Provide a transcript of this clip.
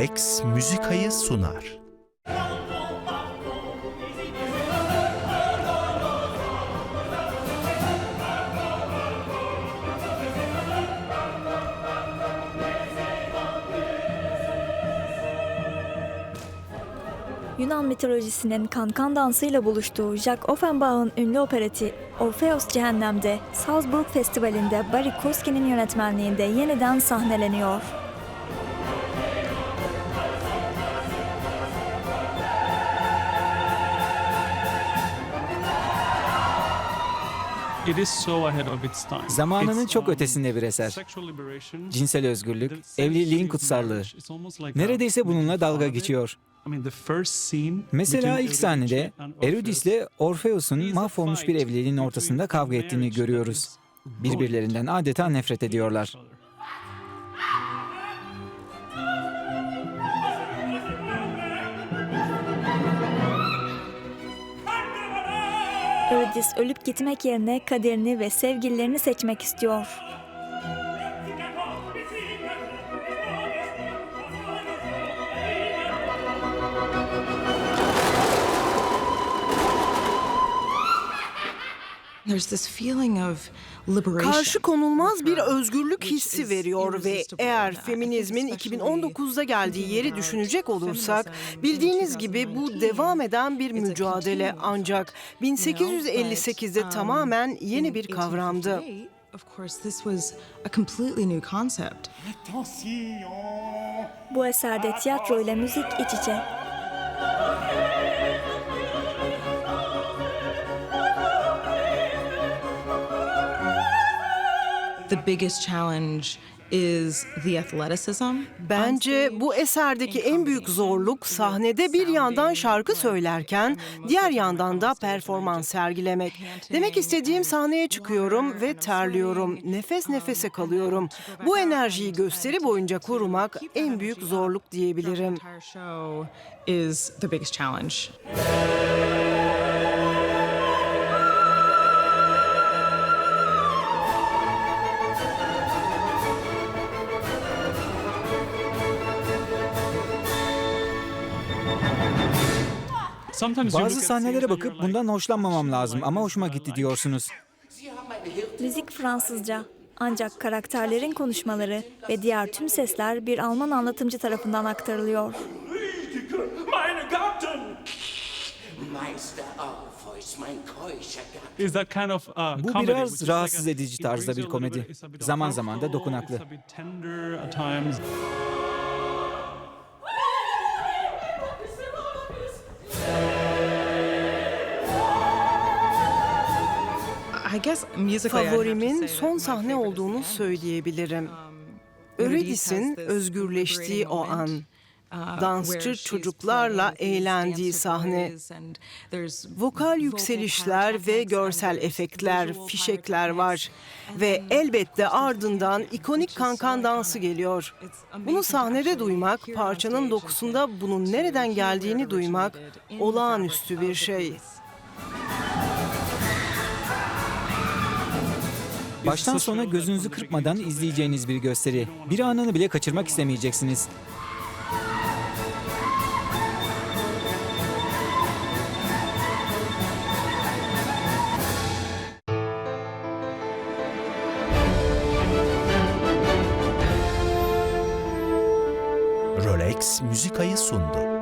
Rolex müzikayı sunar. Yunan mitolojisinin kankan dansıyla buluştuğu Jacques Offenbach'ın ünlü opereti Orpheus Cehennem'de Salzburg Festivali'nde Barry Kosky'nin yönetmenliğinde yeniden sahneleniyor. Zamanının çok ötesinde bir eser. Cinsel özgürlük, evliliğin kutsallığı. Neredeyse bununla dalga geçiyor. Mesela ilk sahnede Orpheus Eurydice Orpheus'un mahvolmuş bir evliliğin ortasında kavga ettiğini görüyoruz. Birbirlerinden adeta nefret ediyorlar. Eurydice ölüp gitmek yerine kaderini ve sevgililerini seçmek istiyor. Karşı konulmaz bir özgürlük hissi is veriyor ve eğer feminizmin especially 2019'da geldiği yeri düşünecek olursak bildiğiniz in gibi bu 2019, devam eden bir mücadele ancak you know, 1858'de but, um, tamamen yeni bir kavramdı. 1858, Of course, this was a completely new concept. Bu eserde tiyatro ile müzik iç içe. The biggest challenge is the athleticism. Bence bu eserdeki en büyük zorluk sahnede bir yandan şarkı söylerken diğer yandan da performans sergilemek. Demek istediğim sahneye çıkıyorum ve terliyorum. Nefes nefese kalıyorum. Bu enerjiyi gösteri boyunca korumak en büyük zorluk diyebilirim. İs the biggest challenge. Bazı at sahnelere scenes and bakıp bundan hoşlanmamam lazım like ama hoşuma gitti like- diyorsunuz. Müzik Fransızca. Ancak karakterlerin konuşmaları ve diğer tüm sesler bir Alman anlatımcı tarafından aktarılıyor. Uh, Bu comedy, biraz rahatsız a- edici tarzda bir komedi. Zaman zaman da dokunaklı. Favorimin son sahne olduğunu söyleyebilirim. Um, Eurydice Eurydice'in özgürleştiği o an. uh, Dansçı çocuklarla eğlendiği sahne. Vokal yükselişler ve görsel efektler, fişekler var. Ve elbette ardından ikonik kankan dansı iconic. geliyor. Bunu sahnede duymak, parçanın dokusunda bunun nereden geldiğini duymak olağanüstü bir şey. Baştan sona gözünüzü kırpmadan izleyeceğiniz bir gösteri. Bir anını bile kaçırmak istemeyeceksiniz. Rolex müzikayı sundu.